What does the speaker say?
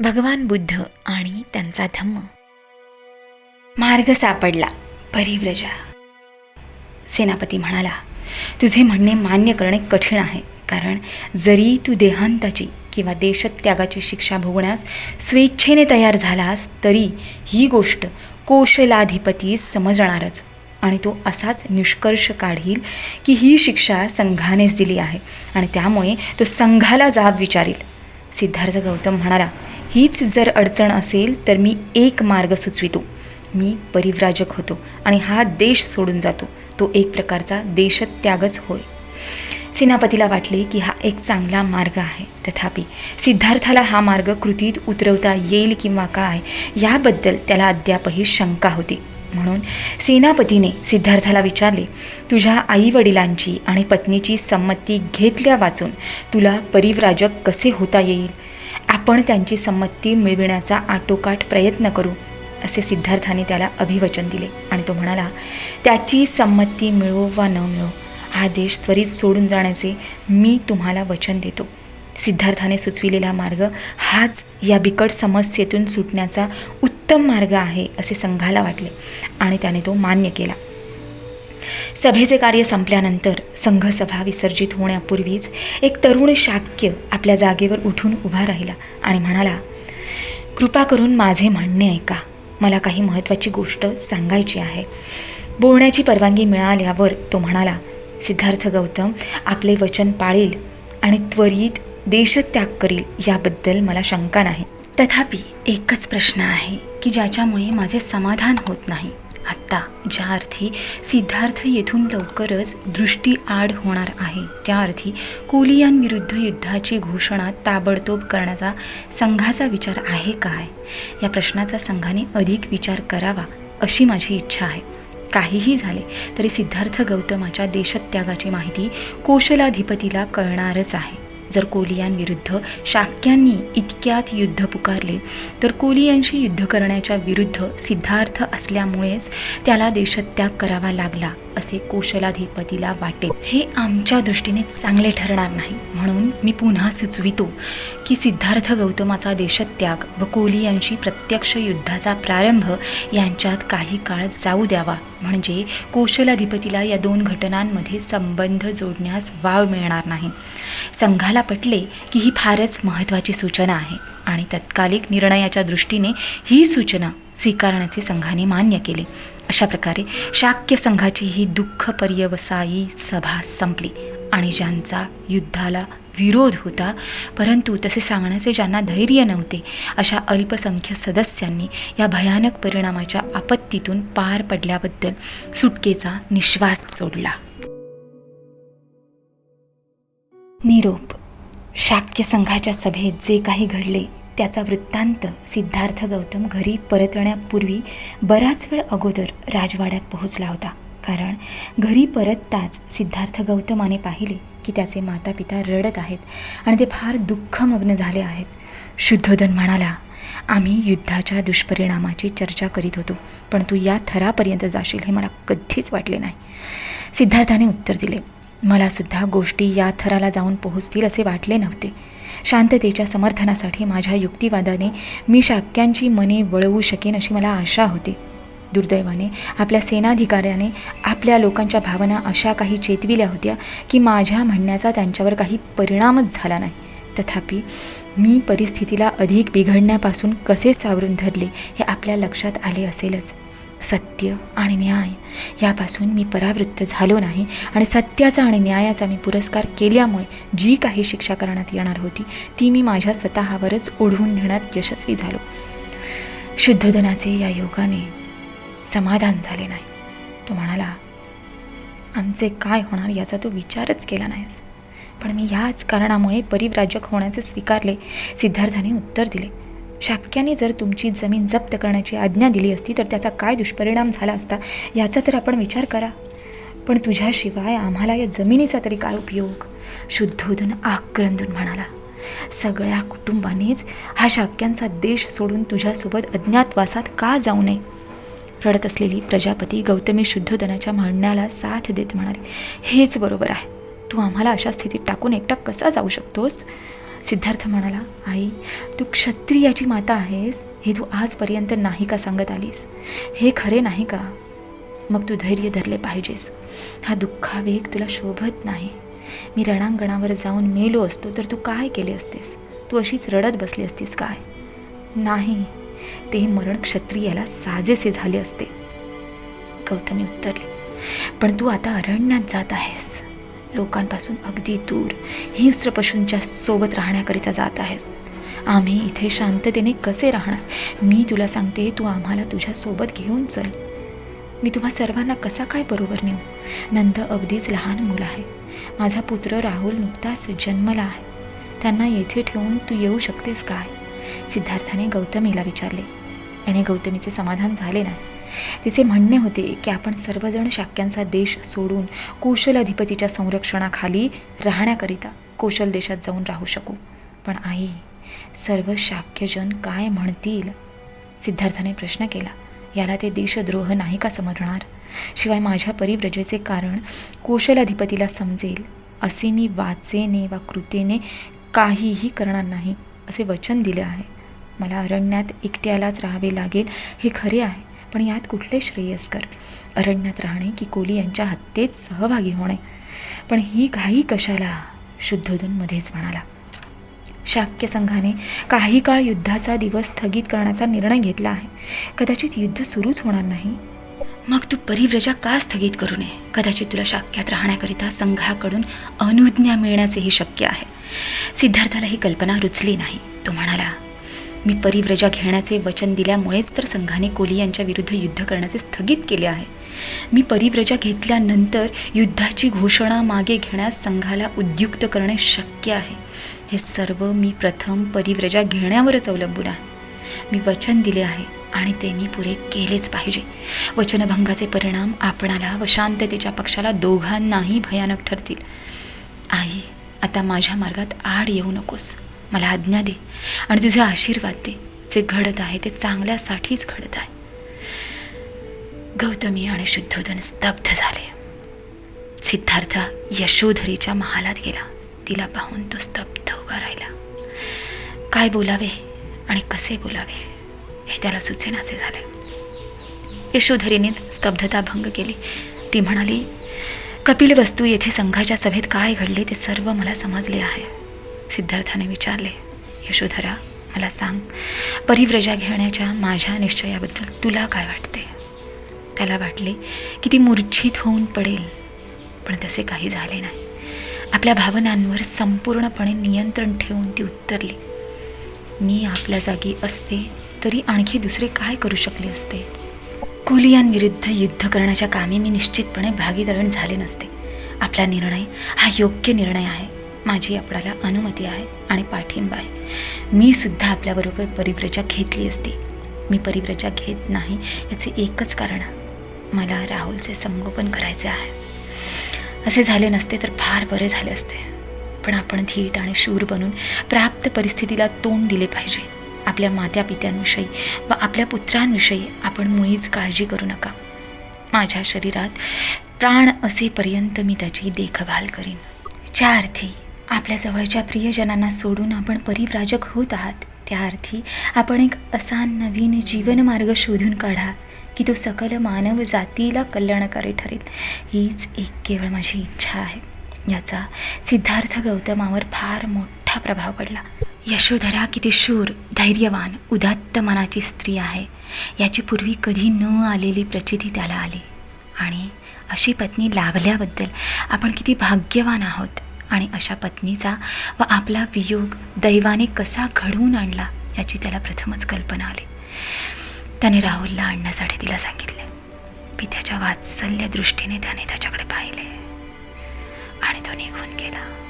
भगवान बुद्ध आणि त्यांचा धम्म. मार्ग सापडला परिव्रजा. सेनापती म्हणाला तुझे म्हणणे मान्य करणे कठीण आहे कारण जरी तू देहांताची किंवा देशत्यागाची शिक्षा भोगण्यास स्वेच्छेने तयार झालास तरी ही गोष्ट कोशलाधिपतीस समजणारच आणि तो असाच निष्कर्ष काढील की ही शिक्षा संघानेच दिली आहे आणि त्यामुळे तो संघाला जाब विचारील. सिद्धार्थ गौतम म्हणाला हीच जर अडचण असेल तर मी एक मार्ग सुचवितो. मी परिव्राजक होतो आणि हा देश सोडून जातो. तो एक प्रकारचा देशत्यागच होय. सेनापतीला वाटले की हा एक चांगला मार्ग आहे. तथापि सिद्धार्थाला हा मार्ग कृतीत उतरवता येईल किंवा काय याबद्दल त्याला अद्यापही शंका होती. म्हणून सेनापतीने सिद्धार्थाला विचारले तुझ्या आईवडिलांची आणि पत्नीची संमती घेतल्या वाचून तुला परिव्राजक कसे होता येईल? आपण त्यांची संमती मिळविण्याचा आटोकाट प्रयत्न करू असे सिद्धार्थाने त्याला अभिवचन दिले आणि तो म्हणाला त्याची संमती मिळो वा न मिळो हा देश त्वरित सोडून जाण्याचे मी तुम्हाला वचन देतो. सिद्धार्थाने सुचविलेला मार्ग हाच या बिकट समस्येतून सुटण्याचा उत्तम मार्ग आहे असे संघाला वाटले आणि त्याने तो मान्य केला. सभेचे कार्य संपल्यानंतर संघसभा विसर्जित होण्यापूर्वीच एक तरुण शाक्य आपल्या जागेवर उठून उभा राहिला आणि म्हणाला कृपा करून माझे म्हणणे ऐका. मला काही महत्त्वाची गोष्ट सांगायची आहे. बोलण्याची परवानगी मिळाल्यावर तो म्हणाला सिद्धार्थ गौतम आपले वचन पाळील आणि त्वरित देशत्याग करील याबद्दल मला शंका नाही. तथापि एकच प्रश्न आहे की ज्याच्यामुळे माझे समाधान होत नाही. आत्ता ज्या अर्थी सिद्धार्थ येथून लवकरच दृष्टी आड होणार आहे त्या अर्थी कोलियांविरुद्ध युद्धाची घोषणा ताबडतोब करण्याचा संघाचा विचार आहे काय? या प्रश्नाचा संघाने अधिक विचार करावा अशी माझी इच्छा आहे. काहीही झाले तरी सिद्धार्थ गौतमाच्या देशत्यागाची माहिती कौशलाधिपतीला कळणारच आहे. जर कोलियांविरुद्ध शाक्यांनी इतक्यात युद्ध पुकारले तर कोलियांशी युद्ध करण्याच्या विरुद्ध सिद्धार्थ असल्यामुळेच त्याला देशत्याग करावा लागला. असे कोशलाधिपतीला वाटे हे आमच्या दृष्टीने चांगले ठरणार नाही. म्हणून मी पुन्हा सुचवितो की सिद्धार्थ गौतमाचा देशत्याग व कोलियांशी प्रत्यक्ष युद्धाचा प्रारंभ यांच्यात काही काळ जाऊ द्यावा. म्हणजे कोशलाधिपतीला या दोन घटनांमध्ये संबंध जोडण्यास वाव मिळणार नाही. संघाला पटले की ही फारच महत्त्वाची सूचना आहे आणि तत्कालिक निर्णयाच्या दृष्टीने ही सूचना स्वीकारण्याचे संघाने मान्य केले. अशा प्रकारे शाक्य संघाची ही दुःख पर्यवसायी सभा संपली आणि ज्यांचा युद्धाला विरोध होता परंतु तसे सांगण्याचे ज्यांना धैर्य नव्हते अशा अल्पसंख्य सदस्यांनी या भयानक परिणामाच्या आपत्तीतून पार पडल्याबद्दल सुटकेचा निश्वास सोडला. निरोप. शाक्य संघाच्या सभेत जे काही घडले त्याचा वृत्तांत सिद्धार्थ गौतम घरी परतण्यापूर्वी बराच वेळ अगोदर राजवाड्यात पोहोचला होता. कारण घरी परतताच सिद्धार्थ गौतमाने पाहिले की त्याचे माता पिता रडत आहेत आणि ते फार दुःखमग्न झाले आहेत. शुद्धोदन म्हणाला आम्ही युद्धाच्या दुष्परिणामाची चर्चा करीत होतो पण तू या थरापर्यंत जाशील हे मला कधीच वाटले नाही. सिद्धार्थाने उत्तर दिले मलासुद्धा गोष्टी या थराला जाऊन पोहोचतील असे वाटले नव्हते. शांततेच्या समर्थनासाठी माझ्या युक्तिवादाने मी शाक्यांची मने वळवू शकेन अशी मला आशा होती. दुर्दैवाने आपल्या सेनाधिकाऱ्याने आपल्या लोकांच्या भावना अशा काही चेतविल्या होत्या की माझ्या म्हणण्याचा त्यांच्यावर काही परिणामच झाला नाही. तथापि मी परिस्थितीला अधिक बिघडण्यापासून कसे सावरून धरले हे आपल्या लक्षात आले असेलच. सत्य आणि न्याय यापासून मी परावृत्त झालो नाही आणि सत्याचा आणि न्यायाचा मी पुरस्कार केल्यामुळे जी काही शिक्षा करण्यात येणार होती ती मी माझ्या स्वतःवरच ओढवून घेण्यात यशस्वी झालो. शुद्धोधनाचे या योगाने समाधान झाले नाही. तो म्हणाला आमचे काय होणार याचा तो विचारच केला नाहीस. पण मी ह्याच कारणामुळे परिव्राजक होण्याचे स्वीकारले. सिद्धार्थाने उत्तर दिले शाक्याने जर तुमची जमीन जप्त करण्याची आज्ञा दिली असती तर त्याचा काय दुष्परिणाम झाला असता? याचा तर आपण विचार करा. पण तुझ्याशिवाय आम्हाला या जमिनीचा तरी काय उपयोग? शुद्धोधन आक्रंदून म्हणाला. सगळ्या कुटुंबानेच हा शाक्यांचा देश सोडून तुझ्यासोबत अज्ञातवासात का जाऊ नये? रडत असलेली प्रजापती गौतमी शुद्धोधनाच्या म्हणण्याला साथ देत म्हणाले हेच बरोबर आहे. तू आम्हाला अशा स्थितीत टाकून एकटा कसा जाऊ शकतोस? सिद्धार्थ म्हणाला आई तू क्षत्रियाची माता आहेस हे तू आजपर्यंत नाही का सांगत आलीस? हे खरे नाही का? मग तू धैर्य धरले पाहिजेस. हा दुःखावेग तुला शोभत नाही. मी रणांगणावर जाऊन मेलो असतो तर तू काय केले असतेस? तू अशीच रडत बसली असतीस काय? नाही ते मरण क्षत्रियाला साजेसे झाले असते. गौतमी उत्तरली पण तू आता अरण्यात जात आहेस. लोकांपासून अगदी दूर. हिंस्र पशूंच्या सोबत राहण्याकरिता जात आहेस आम्ही इथे शांततेने कसे राहणार? मी तुला सांगते तू आम्हाला तुझ्या सोबत घेऊन चल. मी तुम्हा सर्वांना कसा काय बरोबर नेऊ? नंद अगदीच लहान मुलं आहे. माझा पुत्र राहुल नुकताच जन्मला आहे. त्यांना येथे ठेवून तू येऊ शकतेस काय? सिद्धार्थाने गौतमीला विचारले. याने गौतमीचे समाधान झाले नाही. तिचे म्हणणे होते की आपण सर्वजण शाक्यांचा देश सोडून कुशल अधिपतीच्या संरक्षणाखाली राहण्याकरिता कुशल देशात जाऊन राहू शकू. पण आई सर्व शाक्यजन काय म्हणतील? सिद्धार्थाने प्रश्न केला याला ते देशद्रोह नाही का समजणार? शिवाय माझ्या परिव्रजेचे कारण कुशल अधिपतीला समजेल असे मी वाचेने वा कृतीने काहीही करणार नाही असे वचन दिले आहे. मला अरण्यात एकट्यालाच राहावे लागेल हे खरे आहे. पण यात कुठले श्रेयस्कर? अरण्यात राहणे की कोली यांच्या हत्येत सहभागी होणे? पण ही घाई कशाला? शुद्धोदन मध्येच म्हणाला. शाक्य संघाने काही काळ युद्धाचा दिवस स्थगित करण्याचा निर्णय घेतला आहे. कदाचित युद्ध सुरूच होणार नाही. मग तू परिव्रजा का स्थगित करू नये? कदाचित तुला शाक्यात राहण्याकरिता संघाकडून अनुज्ञा मिळण्याचेही शक्य आहे. सिद्धार्थाला ही कल्पना रुचली नाही. तो म्हणाला मी परिव्रजा घेण्याचे वचन दिल्यामुळेच तर संघाने कोली यांच्या विरुद्ध युद्ध करण्याचे स्थगित केले आहे. मी परिव्रजा घेतल्यानंतर युद्धाची घोषणा मागे घेण्यास संघाला उद्युक्त करणे शक्य आहे. हे सर्व मी प्रथम परिव्रजा घेण्यावरच अवलंबून आहे. मी वचन दिले आहे आणि ते मी पुरे केलेच पाहिजे. वचनभंगाचे परिणाम आपणाला व शांततेच्या पक्षाला दोघांनाही भयानक ठरतील. आई आता माझ्या मार्गात आड येऊ नकोस. मला आज्ञा दे आणि तुझे आशीर्वाद दे. जे घडत आहे ते चांगल्यासाठीच घडत आहे. गौतमी आणि शुद्धोदन स्तब्ध झाले. सिद्धार्थ यशोधरीच्या महालात गेला. तिला पाहून तो स्तब्ध उभा राहिला. काय बोलावे आणि कसे बोलावे हे त्याला सुचेनासे झाले. यशोधरीनेच स्तब्धता भंग केली. ती म्हणाली कपिल वस्तू येथे संघाच्या सभेत काय घडले ते सर्व मला समजले आहे. सिद्धार्थाने विचारले यशोधरा मला सांग परिव्रजा घेण्याच्या माझ्या निश्चयाबद्दल तुला काय वाटते? त्याला वाटले की ती मूर्छित होऊन पडेल पण तसे काही झाले नाही. आपल्या भावनांवर संपूर्णपणे नियंत्रण ठेवून ती उत्तरली मी आपल्या जागी असते तरी आणखी दुसरे काय करू शकले असते? कोलियांविरुद्ध युद्ध करण्याच्या कामी मी निश्चितपणे भागीदारण झाले नसते. आपला निर्णय हा योग्य निर्णय आहे. माझी आपणाला अनुमती आहे आणि पाठिंबा आहे. मी सुद्धा आपल्याबरोबर परिव्रजा घेतली असती. मी परिव्रजा घेत नाही याचे एकच कारण मला राहुलचे संगोपन करायचे आहे. असे झाले नसते तर फार बरे झाले असते. पण आपण धीट आणि शूर बनून प्राप्त परिस्थितीला तोंड दिले पाहिजे. आपल्या मात्या पित्यांविषयी व आपल्या पुत्रांविषयी आपण मुळीच काळजी करू नका. माझ्या शरीरात प्राण असेपर्यंत मी त्याची देखभाल करीन. ज्या अर्थी आपल्या जवळच्या प्रियजनांना सोडून आपण परिव्राजक होत आहात. त्या अर्थी आपण एक असा नवीन जीवनमार्ग शोधून काढा की तो सकल मानव जातीला कल्याणकारी ठरेल. हीच एक केवळ माझी इच्छा आहे. याचा सिद्धार्थ गौतमावर फार मोठा प्रभाव पडला. यशोधरा किती शूर धैर्यवान उदात्त मनाची स्त्री आहे. याची पूर्वी कधी न आलेली प्रचिती त्याला आली. आणि अशी पत्नी लाभल्याबद्दल आपण किती भाग्यवान आहोत. आणि अशा पत्नीचा व आपला वियोग दैवाने कसा घडवून आणला याची त्याला प्रथमच कल्पना आली. त्याने राहुलला आणण्यासाठी तिला सांगितले. पित्याच्या वात्सल्य दृष्टीने त्याने त्याच्याकडे पाहिले आणि तो निघून गेला.